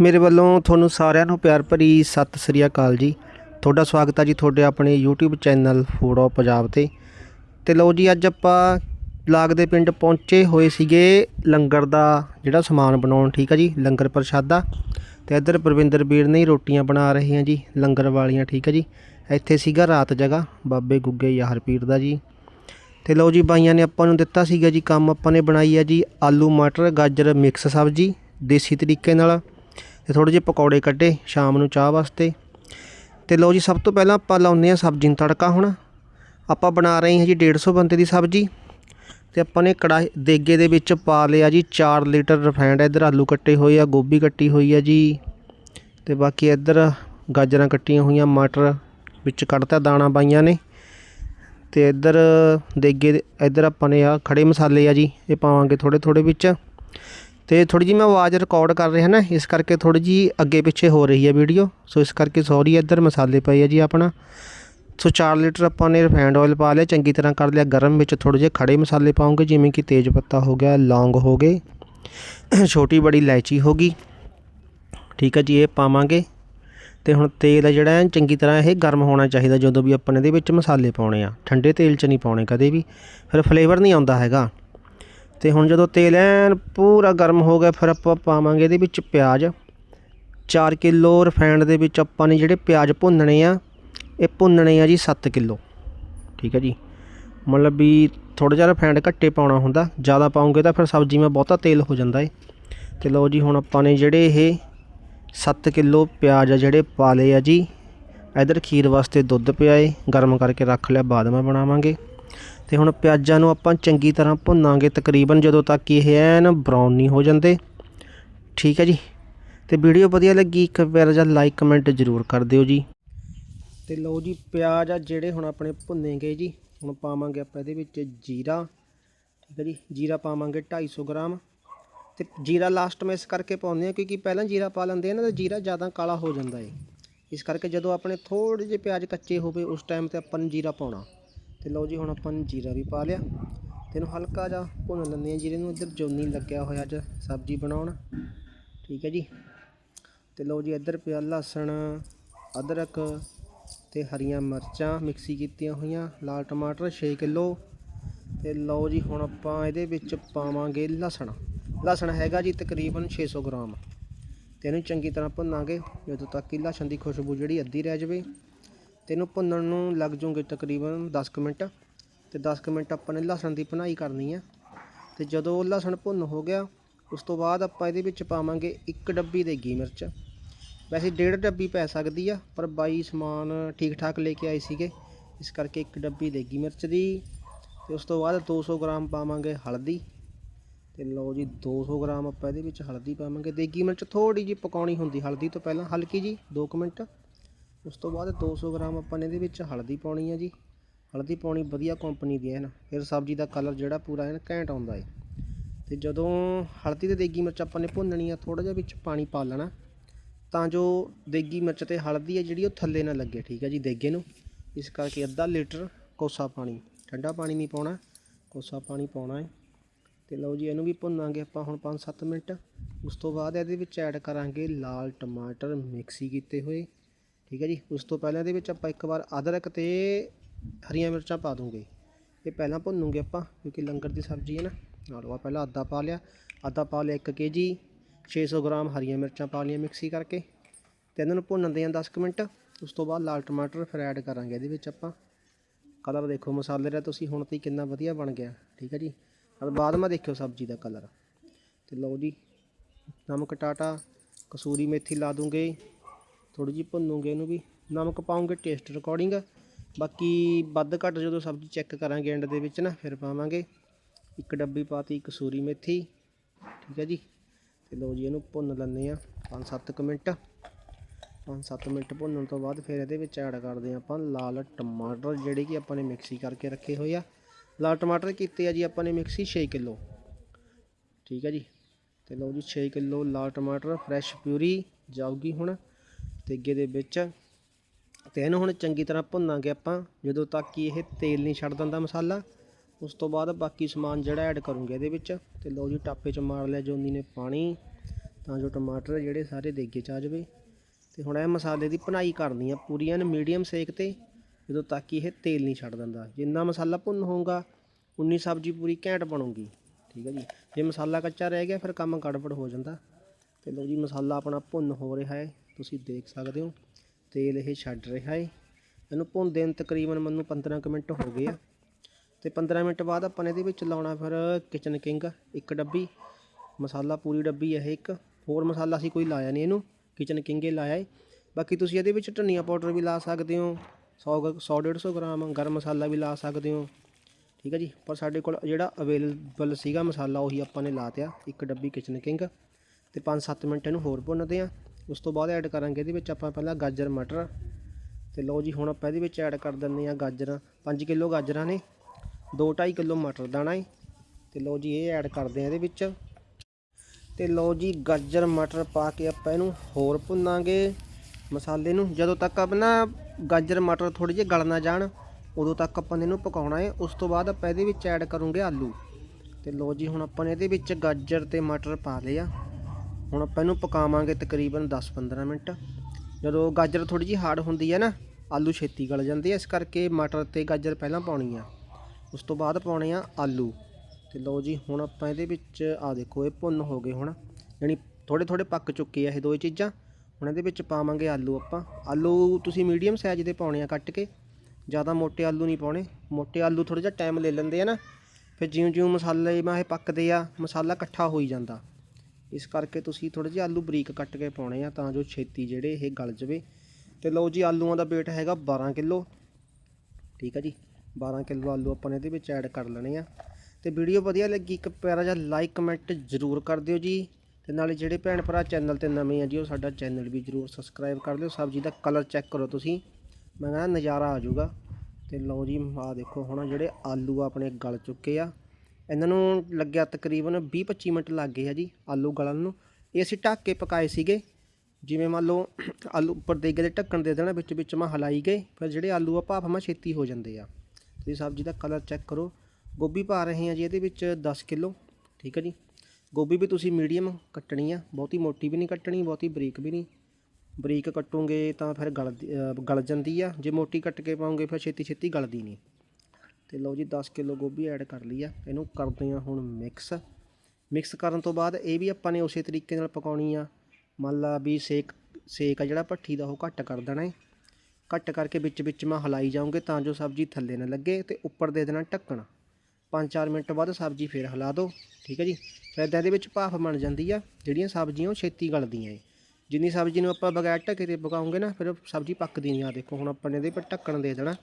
ਮੇਰੇ ਵੱਲੋਂ ਤੁਹਾਨੂੰ ਸਾਰਿਆਂ ਨੂੰ ਪਿਆਰ ਭਰੀ ਸਤਿ ਸ੍ਰੀ ਅਕਾਲ ਜੀ। ਤੁਹਾਡਾ ਸਵਾਗਤ ਹੈ ਜੀ ਤੁਹਾਡੇ ਆਪਣੇ YouTube channel Food of Punjab ਤੇ। ਤੇ ਲਓ ਜੀ, ਅੱਜ ਆਪਾਂ ਲਾਗ ਦੇ ਪਿੰਡ ਪਹੁੰਚੇ ਹੋਏ ਸੀਗੇ ਲੰਗਰ ਦਾ ਜਿਹੜਾ ਸਮਾਨ ਬਣਾਉਣ, ਠੀਕ ਹੈ ਜੀ, ਲੰਗਰ ਪ੍ਰਸ਼ਾਦਾ। ਤੇ ਇੱਧਰ ਪ੍ਰਵਿੰਦਰ ਵੀਰ ਨੇ ਹੀ ਰੋਟੀਆਂ ਬਣਾ ਰਹੇ ਆ ਜੀ, ਲੰਗਰ ਵਾਲੀਆਂ, ਠੀਕ ਹੈ ਜੀ। ਇੱਥੇ ਸੀਗਾ ਰਾਤ ਜਗ੍ਹਾ, ਬਾਬੇ ਗੁੱਗੇ ਯਾਰ ਪੀਰ ਦਾ ਜੀ। ਤੇ ਲਓ ਜੀ, ਬਾਈਆਂ ਨੇ ਆਪਾਂ ਨੂੰ ਦਿੱਤਾ ਸੀਗਾ ਜੀ ਕੰਮ, ਆਪਾਂ ਨੇ ਬਣਾਈ ਆ ਜੀ ਆਲੂ ਮਟਰ, ਗਾਜਰ, ਮਿਕਸ ਸਬਜ਼ੀ, ਦੇਸੀ ਤਰੀਕੇ ਨਾਲ। ਤੇ ਥੋੜੇ ਜਿਹੇ ਪਕੌੜੇ ਕੱਢੇ ਸ਼ਾਮ ਨੂੰ ਚਾਹ ਵਾਸਤੇ। ਤੇ ਲਓ ਜੀ, ਸਭ ਤੋਂ ਪਹਿਲਾਂ ਆਪਾਂ ਲਾਉਂਦੇ ਆ ਸਬਜ਼ੀ ਨੂੰ ਤੜਕਾ ਹੁਣ। ਆਪਾਂ ਬਣਾ ਰਹੇ ਹਾਂ ਜੀ 150 ਬੰਦੇ ਦੀ ਸਬਜ਼ੀ। ਤੇ ਆਪਾਂ ਨੇ ਕੜਾਹੀ, ਦੇਗੇ ਦੇ ਵਿੱਚ ਪਾ ਲਿਆ ਜੀ 4 ਲੀਟਰ ਰਿਫਾਈਂਡ ਇੱਧਰ ਆਲੂ ਕੱਟੇ ਹੋਏ ਆ, ਗੋਭੀ ਕੱਟੀ ਹੋਈ ਆ ਜੀ। ਤੇ ਬਾਕੀ ਇੱਧਰ ਗਾਜਰਾਂ ਕੱਟੀਆਂ ਹੋਈਆਂ, ਮਟਰ ਵਿੱਚ ਕੱਢਤਾ ਦਾਣਾ ਪਾਈਆਂ ਨੇ। ਤੇ ਇੱਧਰ ਦੇਗੇ ਦੇ- ਇੱਧਰ ਆਪਾਂ ਨੇ ਆ ਖੜੇ ਮਸਾਲੇ ਆ ਜੀ, ਇਹ ਪਾਵਾਂਗੇ ਥੋੜੇ ਥੋੜੇ ਵਿੱਚ। ਤੇ ਥੋੜੀ ਜੀ ਮੈਂ ਆਵਾਜ਼ ਰਿਕਾਰਡ ਕਰ ਰਿਹਾ ਨਾ, ਇਸ ਕਰਕੇ ਥੋੜੀ ਜੀ ਅੱਗੇ ਪਿੱਛੇ ਹੋ ਰਹੀ ਹੈ ਵੀਡੀਓ ਸੋ ਇਸ ਕਰਕੇ ਸੌਰੀ ਇੱਧਰ ਮਸਾਲੇ ਪਏ ਆ ਜੀ ਆਪਣਾ। ਸੋ 4 ਲੀਟਰ ਆਪਾਂ ਨੇ ਰਿਫਾਈਂਡ ਆਇਲ ਪਾ ਲਿਆ, ਚੰਗੀ ਤਰ੍ਹਾਂ ਕਰ ਲਿਆ, ਗਰਮ ਵਿੱਚ ਥੋੜੇ ਜਿਹੇ ਖੜੇ ਮਸਾਲੇ ਪਾਉਂਗੇ, ਜਿਵੇਂ ਕਿ ਤੇਜ ਪੱਤਾ ਹੋ ਗਿਆ, ਲੌਂਗ ਹੋ ਗਏ, ਛੋਟੀ ਬੜੀ ਇਲਾਇਚੀ ਹੋ ਗਈ। ਠੀਕ ਹੈ ਜੀ, ਇਹ ਪਾਵਾਂਗੇ। ਤੇ ਹੁਣ ਤੇਲ ਹੈ ਜਿਹੜਾ, ਚੰਗੀ ਤਰ੍ਹਾਂ ਇਹ ਗਰਮ ਹੋਣਾ ਚਾਹੀਦਾ, ਜਦੋਂ ਵੀ ਆਪਾਂ ਇਹਦੇ ਵਿੱਚ ਮਸਾਲੇ ਪਾਉਣੇ ਆ। ਠੰਡੇ ਤੇਲ 'ਚ ਨਹੀਂ ਪਾਉਣੇ ਕਦੇ ਵੀ, ਫਿਰ ਫਲੇਵਰ ਨਹੀਂ ਆਉਂਦਾ ਹੈਗਾ। ਤੇ ਹੁਣ ਜਦੋਂ ਤੇਲ ਐਨ ਪੂਰਾ ਗਰਮ ਹੋ ਗਿਆ, ਫਿਰ ਆਪਾਂ ਪਾਵਾਂਗੇ ਇਹਦੇ ਵਿੱਚ ਪਿਆਜ਼। 4 ਕਿਲੋ ਰਿਫਾਈਨਡ ਦੇ ਵਿੱਚ ਆਪਾਂ ਨੇ ਜਿਹੜੇ ਪਿਆਜ਼ ਭੁੰਨਣੇ ਆ, ਇਹ ਭੁੰਨਣੇ ਆ ਜੀ 7 ਕਿਲੋ। ਠੀਕ ਹੈ ਜੀ। ਮਤਲਬ ਵੀ ਥੋੜਾ ਜਿਹਾ ਰਿਫਾਈਨਡ ਘੱਟੇ ਪਾਉਣਾ ਹੁੰਦਾ, ਜ਼ਿਆਦਾ ਪਾਉਂਗੇ ਤਾਂ ਫਿਰ ਸਬਜ਼ੀ ਮੈਂ ਬਹੁਤਾ ਤੇਲ ਹੋ ਜਾਂਦਾ ਏ। ਤੇ ਲਓ ਜੀ, ਹੁਣ ਆਪਾਂ ਨੇ ਜਿਹੜੇ ਇਹ 7 ਕਿਲੋ ਪਿਆਜ਼ ਆ ਜਿਹੜੇ ਪਾ ਲਏ ਆ ਜੀ, ਇਧਰ ਖੀਰ ਵਾਸਤੇ ਦੁੱਧ ਪਿਆ ਏ, ਗਰਮ ਕਰਕੇ ਰੱਖ ਲਿਆ, ਬਾਅਦ ਮੈਂ ਬਣਾਵਾਂਗੇ। ਤੇ ਹੁਣ ਪਿਆਜ਼ਾਂ ਨੂੰ ਆਪਾਂ ਚੰਗੀ ਤਰ੍ਹਾਂ ਭੁੰਨਾਂਗੇ ਤਕਰੀਬਨ ਜਦੋਂ ਤੱਕ ਕਿ ਇਹ ਐਨ ਬਰਾਊਨ ਨਹੀਂ ਹੋ ਜਾਂਦੇ। ਠੀਕ ਹੈ ਜੀ? ਤੇ ਵੀਡੀਓ ਵਧੀਆ ਲੱਗੀ, ਇੱਕ ਵਾਰ ਜਾਂ ਲਾਈਕ ਕਮੈਂਟ ਜ਼ਰੂਰ ਕਰ ਦਿਓ ਜੀ। ਤੇ ਲਓ ਜੀ, ਪਿਆਜ਼ ਆ ਜਿਹੜੇ ਹੁਣ ਆਪਣੇ ਭੁੰਨੇ ਗਏ ਜੀ। ਹੁਣ ਪਾਵਾਂਗੇ ਆਪਾਂ ਇਹਦੇ ਵਿੱਚ ਜੀਰਾ। ਠੀਕ ਹੈ ਜੀ? ਜੀਰਾ ਪਾਵਾਂਗੇ 250 ਗ੍ਰਾਮ। ਤੇ ਜੀਰਾ ਲਾਸਟ ਮੈਂ ਇਸ ਕਰਕੇ ਪਾਉਂਦੇ ਆ ਕਿਉਂਕਿ ਪਹਿਲਾਂ ਜੀਰਾ ਪਾ ਲੈਂਦੇ ਆ ਨਾ, ਤਾਂ ਜੀਰਾ ਜ਼ਿਆਦਾ ਕਾਲਾ ਹੋ ਜਾਂਦਾ ਏ। ਇਸ ਕਰਕੇ ਜਦੋਂ ਆਪਣੇ ਥੋੜੇ ਜਿਹੇ ਪਿਆਜ਼ ਕੱਚੇ ਹੋਵੇ, ਉਸ ਟਾਈਮ ਤੇ ਆਪਾਂ ਨੂੰ ਜੀਰਾ ਪਾਉਣਾ। ਤੇ ਲਓ ਜੀ, ਹੁਣ ਆਪਾਂ ਨੇ ਜੀਰਾ ਵੀ ਪਾ ਲਿਆ। ਤੇ ਇਹਨੂੰ ਹਲਕਾ ਜਿਹਾ ਭੁੰਨ ਲੈਂਦੇ ਆ ਜੀਰੇ ਨੂੰ ਇੱਧਰ ਜੋਨੀ ਲੱਗਿਆ ਹੋਇਆ, ਅੱਜ ਸਬਜ਼ੀ ਬਣਾਉਣ। ਠੀਕ ਹੈ ਜੀ। ਤੇ ਲਓ ਜੀ, ਇੱਧਰ ਪਿਆ ਲਸਣ, ਅਦਰਕ ਤੇ ਹਰੀਆਂ ਮਿਰਚਾਂ ਮਿਕਸੀ ਕੀਤੀਆਂ ਹੋਈਆਂ। ਲਾਲ ਟਮਾਟਰ 6 ਕਿਲੋ। ਤੇ ਲਓ ਜੀ, ਹੁਣ ਆਪਾਂ ਇਹਦੇ ਵਿੱਚ ਪਾਵਾਂਗੇ ਲਸਣ। ਲਸਣ ਹੈਗਾ ਜੀ ਤਕਰੀਬਨ 600 ਗ੍ਰਾਮ। ਤੇ ਇਹਨੂੰ ਚੰਗੀ ਤਰ੍ਹਾਂ ਭੁੰਨਾਂਗੇ। ਜਦੋਂ ਤੱਕ ਕਿ ਲਸਣ ਦੀ ਖੁਸ਼ਬੂ ਜਿਹੜੀ ਅੱਧੀ ਰਹਿ ਜਾਵੇ। ਤੇ ਇਹਨੂੰ ਭੁੰਨਣ ਨੂੰ ਲੱਗ ਜੂਗੇ ਤਕਰੀਬਨ 10 ਕੁ ਮਿੰਟ। ਤੇ 10 ਕੁ ਮਿੰਟ ਆਪਾਂ ਨੇ ਲਸਣ ਦੀ ਭੁਨਾਈ ਕਰਨੀ ਆ। ਤੇ ਜਦੋਂ ਉਹ ਲਸਣ ਭੁੰਨ ਹੋ ਗਿਆ, ਉਸ ਤੋਂ ਬਾਅਦ ਆਪਾਂ ਇਹਦੇ ਵਿੱਚ ਪਾਵਾਂਗੇ ਇੱਕ ਡੱਬੀ ਦੇਗੀ ਮਿਰਚ। ਵੈਸੇ ਡੇਢ ਡੱਬੀ ਪੈ ਸਕਦੀ ਆ, ਪਰ ਬਾਈ ਸਮਾਨ ਠੀਕ ਠਾਕ ਲੈ ਕੇ ਆਏ ਸੀਗੇ। ਇਸ ਕਰਕੇ ਇੱਕ ਡੱਬੀ ਦੇਗੀ ਮਿਰਚ ਦੀ। ਤੇ ਉਸ ਤੋਂ ਬਾਅਦ 200 ਗ੍ਰਾਮ ਪਾਵਾਂਗੇ ਹਲਦੀ। ਤੇ ਲਓ ਜੀ 200 ਗ੍ਰਾਮ ਆਪਾਂ ਇਹਦੇ ਵਿੱਚ ਹਲਦੀ ਪਾਵਾਂਗੇ। ਦੇਗੀ ਮਿਰਚ ਥੋੜੀ ਜੀ ਪਕਾਉਣੀ ਹੁੰਦੀ, ਹਲਦੀ ਤੋਂ ਪਹਿਲਾਂ। ਹਲਕੀ ਜੀ 2 ਮਿੰਟ। ਉਸ ਤੋਂ ਬਾਅਦ 200 ਗ੍ਰਾਮ ਆਪਾਂ ਨੇ ਇਹਦੇ ਵਿੱਚ ਹਲਦੀ ਪਾਉਣੀ ਹੈ ਜੀ। ਹਲਦੀ ਪਾਉਣੀ ਵਧੀਆ ਕੰਪਨੀ ਦੀ ਹੈ ਨਾ। ਫਿਰ ਸਬਜ਼ੀ ਦਾ ਕਲਰ ਜਿਹੜਾ ਪੂਰਾ ਹੈ ਨਾ ਘੈਂਟ ਆਉਂਦਾ ਹੈ ਤੇ ਜਦੋਂ ਹਲਦੀ ਤੇ ਦੇਗੀ ਮਿਰਚ ਆਪਾਂ ਨੇ ਭੁੰਨਣੀ ਆ ਥੋੜਾ ਜਿਹਾ ਵਿੱਚ ਪਾਣੀ ਪਾ ਲੈਣਾ। ਤਾਂ ਜੋ ਦੇਗੀ ਮਿਰਚ ਤੇ ਹਲਦੀ ਹੈ ਜਿਹੜੀ ਉਹ ਥੱਲੇ ਨਾ ਲੱਗੇ, ਠੀਕ ਹੈ ਜੀ, ਦੇਗੇ ਨੂੰ। ਇਸ ਕਰਕੇ ਅੱਧਾ ਲੀਟਰ ਕੋਸਾ ਪਾਣੀ। ਠੰਡਾ ਪਾਣੀ ਨਹੀਂ ਪਾਉਣਾ, ਕੋਸਾ ਪਾਣੀ ਪਾਉਣਾ ਹੈ ਤੇ ਲਓ ਜੀ, ਇਹਨੂੰ ਵੀ ਭੁੰਨਾਂਗੇ ਆਪਾਂ ਹੁਣ 5-7 ਮਿੰਟ। ਉਸ ਤੋਂ ਬਾਅਦ ਇਹਦੇ ਵਿੱਚ ਐਡ ਕਰਾਂਗੇ ਲਾਲ ਟਮਾਟਰ ਮਿਕਸੀ ਕੀਤੇ ਹੋਏ। ਠੀਕ ਹੈ ਜੀ। ਉਸ ਤੋਂ ਪਹਿਲਾਂ ਇਹਦੇ ਵਿੱਚ ਆਪਾਂ ਇੱਕ ਵਾਰ ਅਦਰਕ ਤੇ ਹਰੀਆਂ ਮਿਰਚਾਂ ਪਾ ਦੂੰਗੇ। ਇਹ ਪਹਿਲਾਂ ਭੁੰਨੂਗੇ ਆਪਾਂ, ਕਿਉਂਕਿ ਲੰਗਰ ਦੀ ਸਬਜ਼ੀ ਹੈ ਨਾ। ਨਾਲ ਪਹਿਲਾਂ ਅੱਧਾ ਪਾ ਲਿਆ। ਅੱਧਾ ਪਾ ਲਿਆ 1 ਕੇਜੀ 600 ਗ੍ਰਾਮ ਹਰੀਆਂ ਮਿਰਚਾਂ ਪਾ ਲਈਆਂ ਮਿਕਸੀ ਕਰਕੇ। ਤੇ ਇਹਨਾਂ ਨੂੰ ਭੁੰਨਦੇ ਆਂ 10 ਕੁ ਮਿੰਟ। ਉਸ ਤੋਂ ਬਾਅਦ ਲਾਲ ਟਮਾਟਰ ਫਿਰ ਐਡ ਕਰਾਂਗੇ ਇਹਦੇ ਵਿੱਚ ਆਪਾਂ। ਕਲਰ ਦੇਖੋ ਮਸਾਲੇ ਦਾ, ਤੁਸੀਂ ਹੁਣ ਤੇ ਕਿੰਨਾ ਵਧੀਆ ਬਣ ਗਿਆ। ਠੀਕ ਹੈ ਜੀ। ਔਰ ਬਾਅਦ ਮੈਂ ਦੇਖਿਓ ਸਬਜ਼ੀ ਦਾ ਕਲਰ। ਤੇ ਲਓ ਜੀ, ਨਮਕ ਟਾਟਾ, ਕਸੂਰੀ ਮੇਥੀ ਲਾ ਦੂੰਗੇ। ਥੋੜੀ ਜਿਹੀ ਭੁੰਨੂਗੇ ਇਹਨੂੰ ਵੀ। ਨਮਕ ਪਾਉਂਗੇ ਟੇਸਟ ਰਿਕਾਰਡਿੰਗ ਬਾਕੀ ਵੱਧ ਘੱਟ ਜਦੋਂ ਸਬਜ਼ੀ ਚੈੱਕ ਕਰਾਂਗੇ ਐਂਡ ਦੇ ਵਿੱਚ ਨਾ, ਫਿਰ ਪਾਵਾਂਗੇ। ਇੱਕ ਡੱਬੀ ਪਾਤੀ ਕਸੂਰੀ ਮੇਥੀ। ਠੀਕ ਹੈ ਜੀ। ਤੇ ਲਓ ਜੀ, ਇਹਨੂੰ ਭੁੰਨ ਲੈਂਦੇ ਆ 5-7 ਕੁ ਮਿੰਟ। 5-7 ਮਿੰਟ ਭੁੰਨਣ ਤੋਂ ਬਾਅਦ ਫਿਰ ਇਹਦੇ ਵਿੱਚ ਐਡ ਕਰਦੇ ਆ ਆਪਾਂ ਲਾਲ ਟਮਾਟਰ, ਜਿਹੜੇ ਕਿ ਆਪਾਂ ਨੇ ਮਿਕਸੀ ਕਰਕੇ ਰੱਖੇ ਹੋਏ ਆ। ਲਾਲ ਟਮਾਟਰ ਕੀਤੇ ਆ ਜੀ ਆਪਾਂ ਨੇ ਮਿਕਸੀ 6 ਕਿਲੋ। ਠੀਕ ਹੈ ਜੀ। ਤੇ ਲਓ ਜੀ 6 ਕਿਲੋ ਲਾਲ ਟਮਾਟਰ ਫਰੈਸ਼ ਪਿਊਰੀ ਜਾਊਗੀ ਹੁਣ। ਤੇਗੇ ਦੇ ਵਿੱਚ। ਤੇ ਇਹਨੂੰ ਹੁਣ ਚੰਗੀ ਤਰ੍ਹਾਂ ਭੁੰਨਾਂਗੇ ਆਪਾਂ, ਜਦੋਂ ਤੱਕ ਕਿ ਇਹ ਤੇਲ ਨਹੀਂ ਛੱਡ ਦਿੰਦਾ ਮਸਾਲਾ। ਉਸ ਤੋਂ ਬਾਅਦ ਬਾਕੀ ਸਮਾਨ ਜਿਹੜਾ ਐਡ ਕਰੂੰਗੇ ਇਹਦੇ ਵਿੱਚ। ਤੇ ਲਓ ਜੀ, ਟਾਪੇ 'ਚ ਮਾਰ ਲਿਆ ਜੋਨੀ ਨੇ ਪਾਣੀ, ਤਾਂ ਜੋ ਟਮਾਟਰ ਜਿਹੜੇ ਸਾਰੇ ਦੇਗੇ ਚ ਆ ਜਾਵੇ। ਤੇ ਹੁਣ ਇਹ ਮਸਾਲੇ ਦੀ ਭੁਨਾਈ ਕਰਨੀ ਆ ਪੂਰੀ ਐਨ ਮੀਡੀਅਮ ਸੇਕ ਤੇ, ਜਦੋਂ ਤੱਕ ਕਿ ਇਹ ਤੇਲ ਨਹੀਂ ਛੱਡ ਦਿੰਦਾ। ਜਿੰਨਾ ਮਸਾਲਾ ਭੁੰਨ ਹੋਊਗਾ, ਉਨੀ ਸਬਜ਼ੀ ਪੂਰੀ ਘੈਂਟ ਬਣੂਗੀ। ਠੀਕ ਹੈ ਜੀ? ਜੇ ਮਸਾਲਾ ਕੱਚਾ ਰਹਿ ਗਿਆ, ਫਿਰ ਕੰਮ ਗੜਬੜ ਹੋ ਜਾਂਦਾ। ਤੇ ਲਓ ਜੀ, ਮਸਾਲਾ ਆਪਣਾ ਭੁੰਨ ਹੋ ਰਿਹਾ ਹੈ। ਤੁਸੀਂ ਦੇਖ ਸਕਦੇ ਹੋ। ਤੇਲ ਇਹ ਛੱਡ ਰਿਹਾ ਹੈ ਇਹਨੂੰ ਭੁੰਨਦੇ ਨੂੰ ਤਕਰੀਬਨ ਮੈਨੂੰ 15 ਕੁ ਮਿੰਟ ਹੋ ਗਏ ਆ। ਤੇ 15 ਮਿੰਟ ਬਾਅਦ ਆਪਾਂ ਨੇ ਇਹਦੇ ਵਿੱਚ ਲਾਉਣਾ ਫਿਰ ਕਿਚਨ ਕਿੰਗ ਇੱਕ ਡੱਬੀ। ਮਸਾਲਾ ਪੂਰੀ ਡੱਬੀ ਇਹ ਇੱਕ। ਹੋਰ ਮਸਾਲਾ ਅਸੀਂ ਕੋਈ ਲਾਇਆ ਨਹੀਂ ਇਹਨੂੰ। ਕਿਚਨ ਕਿੰਗ ਹੀ ਲਾਇਆ ਹੈ ਬਾਕੀ ਤੁਸੀਂ ਇਹਦੇ ਵਿੱਚ ਧਨੀਆ ਪਾਊਡਰ ਵੀ ਲਾ ਸਕਦੇ ਹੋ। 100 100 150 ਗ੍ਰਾਮ ਗਰਮ ਮਸਾਲਾ ਵੀ ਲਾ ਸਕਦੇ ਹੋ। ਠੀਕ ਹੈ ਜੀ। ਪਰ ਸਾਡੇ ਕੋਲ ਜਿਹੜਾ ਅਵੇਲੇਬਲ ਸੀਗਾ ਮਸਾਲਾ ਉਹੀ ਆਪਾਂ ਨੇ ਲਾਤਿਆ ਇੱਕ ਡੱਬੀ ਕਿਚਨ ਕਿੰਗ ਤੇ 5-7 ਮਿੰਟ ਇਹਨੂੰ ਹੋਰ ਭੁੰਨਦੇ ਆ। ਉਸ ਤੋਂ ਬਾਅਦ ਐਡ ਕਰਾਂਗੇ ਇਹਦੇ ਵਿੱਚ ਆਪਾਂ ਪਹਿਲਾਂ ਗਾਜਰ, ਮਟਰ ਤੇ ਲਓ ਜੀ ਹੁਣ ਆਪਾਂ ਇਹਦੇ ਵਿੱਚ ਐਡ ਕਰ ਦਿੰਦੇ ਆ ਗਾਜਰਾਂ। 5 ਕਿਲੋ ਗਾਜਰਾਂ ਨੇ 2-2.5 ਕਿਲੋ ਮਟਰ ਦਾਣਾ ਹੈ ਤੇ ਲਓ ਜੀ ਇਹ ਐਡ ਕਰਦੇ ਆ ਇਹਦੇ ਵਿੱਚ। ਤੇ ਲਓ ਜੀ ਗਾਜਰ, ਮਟਰ ਪਾ ਕੇ ਆਪਾਂ ਇਹਨੂੰ ਹੋਰ ਭੁੰਨਾਂਗੇ ਮਸਾਲੇ ਨੂੰ। ਜਦੋਂ ਤੱਕ ਆਪਣਾ ਗਾਜਰ, ਮਟਰ ਥੋੜੇ ਜਿਹੇ ਗਲ ਨਾ ਜਾਣ, ਉਦੋਂ ਤੱਕ ਆਪਾਂ ਨੇ ਇਹਨੂੰ ਪਕਾਉਣਾ ਹੈ ਉਸ ਤੋਂ ਬਾਅਦ ਆਪਾਂ ਇਹਦੇ ਵਿੱਚ ਐਡ ਕਰੂੰਗੇ ਆਲੂ। ਤੇ ਲਓ ਜੀ ਹੁਣ ਆਪਾਂ ਨੇ ਇਹਦੇ ਵਿੱਚ ਗਾਜਰ ਤੇ ਮਟਰ ਪਾ ਲਏ ਆ। ਹੁਣ ਆਪਾਂ ਇਹਨੂੰ ਪਕਾਵਾਂਗੇ ਤਕਰੀਬਨ 10-15 ਮਿੰਟ। ਜਦੋਂ ਗਾਜਰ ਥੋੜੀ ਜਿਹੀ ਹਾਰਡ ਹੁੰਦੀ ਹੈ ਨਾ, ਆਲੂ ਛੇਤੀ ਗਲ ਜਾਂਦੇ ਆ, ਇਸ ਕਰਕੇ ਮਟਰ ਤੇ ਗਾਜਰ ਪਹਿਲਾਂ ਪਾਉਣੀ ਆ। ਉਸ ਤੋਂ ਬਾਅਦ ਪਾਉਣੇ ਆ ਆਲੂ। ਤੇ ਲਓ ਜੀ, ਹੁਣ ਆਪਾਂ ਇਹਦੇ ਵਿੱਚ ਆ ਦੇਖੋ, ਇਹ ਭੁੰਨ ਹੋ ਗਏ ਹੁਣ। ਯਾਨੀ ਥੋੜੇ ਥੋੜੇ ਪੱਕ ਚੁੱਕੇ ਆ ਇਹ ਦੋਏ ਚੀਜ਼ਾਂ। ਹੁਣ ਇਹਦੇ ਵਿੱਚ ਪਾਵਾਂਗੇ ਆਲੂ ਆਪਾਂ। ਆਲੂ ਤੁਸੀਂ ਮੀਡੀਅਮ ਸਾਈਜ਼ ਦੇ ਪਾਉਣੇ ਆ ਕੱਟ ਕੇ। ਜ਼ਿਆਦਾ ਮੋਟੇ ਆਲੂ ਨਹੀਂ ਪਾਉਣੇ। ਮੋਟੇ ਆਲੂ ਥੋੜਾ ਜਿਹਾ ਟਾਈਮ ਲੈ ਲੈਂਦੇ ਆ ਨਾ। ਫਿਰ ਜਿਉਂ ਜਿਉਂ ਮਸਾਲੇ ਮਾ ਇਹ ਪੱਕਦੇ ਆ, ਮਸਾਲਾ ਇਕੱਠਾ ਹੋਈ ਜਾਂਦਾ। ਇਸ ਕਰਕੇ ਤੁਸੀਂ ਥੋੜੇ ਜਿਹੇ ਆਲੂ ਬਰੀਕ ਕੱਟ ਕੇ ਪਾਉਣੇ ਆ ਤਾਂ ਜੋ ਛੇਤੀ ਜਿਹੜੇ ਇਹ ਗਲ ਜਵੇ। ਤੇ ਲਓ ਜੀ, ਆਲੂਆਂ ਦਾ weight ਹੈਗਾ 12 ਕਿਲੋ। ਠੀਕ ਆ ਜੀ 12 ਕਿਲੋ ਆਲੂ ਆਪਾਂ ਨੇ ਇਹਦੇ ਵਿੱਚ ਐਡ ਕਰ ਲੈਣੇ ਆ। ਤੇ ਵੀਡੀਓ ਵਧੀਆ ਲੱਗੀ, ਇੱਕ ਪਿਆਰਾ ਜਿਹਾ ਲਾਈਕ ਕਮੈਂਟ ਜ਼ਰੂਰ ਕਰ ਦਿਓ ਜੀ। ਤੇ ਨਾਲੇ ਜਿਹੜੇ ਭੈਣ ਭਰਾ ਚੈਨਲ ਤੇ ਨਵੇਂ ਆ ਜੀ, ਉਹ ਸਾਡਾ ਚੈਨਲ ਵੀ ਜ਼ਰੂਰ ਸਬਸਕ੍ਰਾਈਬ ਕਰ ਲਿਓ। ਸਬਜ਼ੀ ਦਾ ਕਲਰ ਚੈੱਕ ਕਰੋ ਤੁਸੀਂ। ਮੈਂ ਕਹਿੰਦਾ ਨਜ਼ਾਰਾ ਆ ਜਾਊਗਾ। ਤੇ ਲਓ ਜੀ, ਆਹ ਦੇਖੋ, ਹੁਣ ਜਿਹੜੇ ਆਲੂ ਆਪਣੇ ਗਲ ਚੁੱਕੇ ਆ। ਇਹਨਾਂ ਨੂੰ ਲੱਗਿਆ ਤਕਰੀਬਨ 20-25 ਮਿੰਟ ਲੱਗ ਗਏ ਆ ਜੀ ਆਲੂ ਗਲਣ ਨੂੰ। ਇਹ ਅਸੀਂ ਢੱਕ ਕੇ ਪਕਾਏ ਸੀਗੇ। ਜਿਵੇਂ ਮੰਨ ਲਓ ਆਲੂ ਉੱਪਰ ਦੇ ਗਏ ਢੱਕਣ ਦੇ ਦੇਣਾ ਵਿੱਚ ਵਿੱਚ ਮਾ ਹਲਾਈ ਗਏ। ਫਿਰ ਜਿਹੜੇ ਆਲੂ ਆ ਭਾਫ ਮਾ ਛੇਤੀ ਹੋ ਜਾਂਦੇ ਆ। ਤੁਸੀਂ ਸਬਜ਼ੀ ਦਾ ਕਲਰ ਚੈੱਕ ਕਰੋ। ਗੋਭੀ ਪਾ ਰਹੇ ਆ ਜੀ ਇਹਦੇ ਵਿੱਚ 10 ਕਿਲੋ, ਠੀਕ ਹੈ ਜੀ। ਗੋਭੀ ਵੀ ਤੁਸੀਂ ਮੀਡੀਅਮ ਕੱਟਣੀ ਆ। ਬਹੁਤੀ ਮੋਟੀ ਵੀ ਨਹੀਂ ਕੱਟਣੀ, ਬਹੁਤੀ ਬਰੀਕ ਵੀ ਨਹੀਂ। ਬਰੀਕ ਕੱਟੋਗੇ ਤਾਂ ਫਿਰ ਗਲ ਗਲ ਜਾਂਦੀ ਆ। ਜੇ ਮੋਟੀ ਕੱਟ ਕੇ ਪਾਉਂਗੇ ਫਿਰ ਛੇਤੀ ਛੇਤੀ ਗਲਦੀ ਨਹੀਂ। ਤੇ ਲਓ ਜੀ 10 ਕਿਲੋ ਗੋਭੀ ਐਡ ਕਰ ਲਈ ਆ। ਇਹਨੂੰ ਕਰਦੇ ਆ ਹੁਣ ਮਿਕਸ ਮਿਕਸ ਕਰਨ ਤੋਂ ਬਾਅਦ ਇਹ ਵੀ ਆਪਾਂ ਨੇ ਉਸੇ ਤਰੀਕੇ ਨਾਲ ਪਕਾਉਣੀ ਆ। ਮੰਨ ਲਾ ਵੀ ਸੇਕ ਸੇਕ ਆ ਜਿਹੜਾ ਭੱਠੀ ਦਾ, ਉਹ ਘੱਟ ਕਰ ਦੇਣਾ ਹੈ ਘੱਟ ਕਰਕੇ ਵਿੱਚ ਵਿੱਚ ਮੈਂ ਹਲਾਈ ਜਾਉਂਗੇ ਤਾਂ ਜੋ ਸਬਜ਼ੀ ਥੱਲੇ ਨਾ ਲੱਗੇ ਤੇ ਉੱਪਰ ਦੇ ਦੇਣਾ ਢੱਕਣ। 5-4 ਮਿੰਟ ਬਾਅਦ ਸਬਜ਼ੀ ਫੇਰ ਹਿਲਾ ਦਿਓ ਠੀਕ ਹੈ ਜੀ? ਫਿਰ ਇੱਦਾਂ ਦੇ ਵਿੱਚ ਭਾਫ ਬਣ ਜਾਂਦੀ ਆ, ਜਿਹੜੀਆਂ ਸਬਜ਼ੀਆਂ ਉਹ ਛੇਤੀ ਗਲਦੀਆਂ ਏ। ਜਿੰਨੀ ਸਬਜ਼ੀ ਨੂੰ ਆਪਾਂ ਬਗੈਰ ਢੱਕੇ ਤੇ ਪਕਾਉਂਗੇ ਨਾ, ਫਿਰ ਸਬਜ਼ੀ ਪੱਕਦੀ ਨਹੀਂ ਆ ਦੇਖੋ, ਹੁਣ ਆਪਾਂ ਨੇ ਇਹਦੇ ਪਰ ਢੱਕਣ ਦੇ ਦੇਣਾ।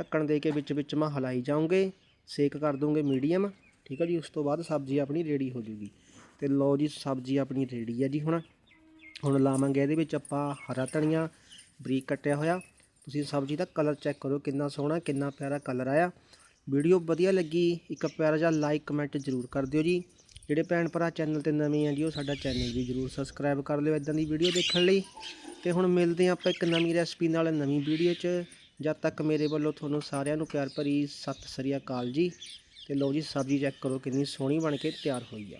ਢੱਕਣ ਦੇ ਕੇ ਵਿੱਚ ਵਿੱਚ ਮੈਂ ਹਲਾਈ ਜਾਉਂਗੇ ਸੇਕ ਕਰ ਦੂੰਗੇ ਮੀਡੀਅਮ, ਠੀਕ ਹੈ ਜੀ, ਉਸ ਤੋਂ ਬਾਅਦ ਸਬਜ਼ੀ ਆਪਣੀ ਰੈਡੀ ਹੋ ਜੂਗੀ। ਤੇ ਲਓ ਜੀ, ਸਬਜ਼ੀ ਆਪਣੀ ਰੈਡੀ ਹੈ ਜੀ ਹੁਣ। ਹੁਣ ਲਾਵਾਂਗੇ ਇਹਦੇ ਵਿੱਚ ਆਪਾਂ ਹਰਾ ਧਨੀਆ, ਬਰੀਕ ਕੱਟਿਆ ਹੋਇਆ। ਤੁਸੀਂ ਸਬਜ਼ੀ ਦਾ ਕਲਰ ਚੈੱਕ ਕਰੋ, ਕਿੰਨਾ ਸੋਹਣਾ, ਕਿੰਨਾ ਪਿਆਰਾ ਕਲਰ ਆਇਆ। ਵੀਡੀਓ ਵਧੀਆ ਲੱਗੀ, ਇੱਕ ਪਿਆਰਾ ਜਿਹਾ ਲਾਈਕ ਕਮੈਂਟ ਜ਼ਰੂਰ ਕਰ ਦਿਓ ਜੀ। ਜਿਹੜੇ ਭੈਣ ਭਰਾ ਚੈਨਲ ਤੇ ਨਵੇਂ ਆ ਜੀ, ਉਹ ਸਾਡਾ ਚੈਨਲ ਵੀ ਜ਼ਰੂਰ ਸਬਸਕ੍ਰਾਈਬ ਕਰ ਲਿਓ ਇਦਾਂ ਦੀ ਵੀਡੀਓ ਦੇਖਣ ਲਈ। ਤੇ ਹੁਣ ਮਿਲਦੇ ਹਾਂ ਆਪਾਂ ਇੱਕ ਨਵੀਂ ਰੈਸਪੀ ਨਾਲ ਨਵੀਂ ਵੀਡੀਓ 'ਚ। ਜਦ ਤੱਕ ਮੇਰੇ ਵੱਲੋਂ ਤੁਹਾਨੂੰ ਸਾਰਿਆਂ ਨੂੰ ਪਿਆਰ ਭਰੀ ਸਤਿ ਸ੍ਰੀ ਅਕਾਲ ਜੀ, ਤੇ ਲਓ ਜੀ ਸਬਜ਼ੀ ਚੈੱਕ ਕਰੋ ਕਿੰਨੀ ਸੋਹਣੀ ਬਣ ਕੇ ਤਿਆਰ ਹੋਈ ਆ।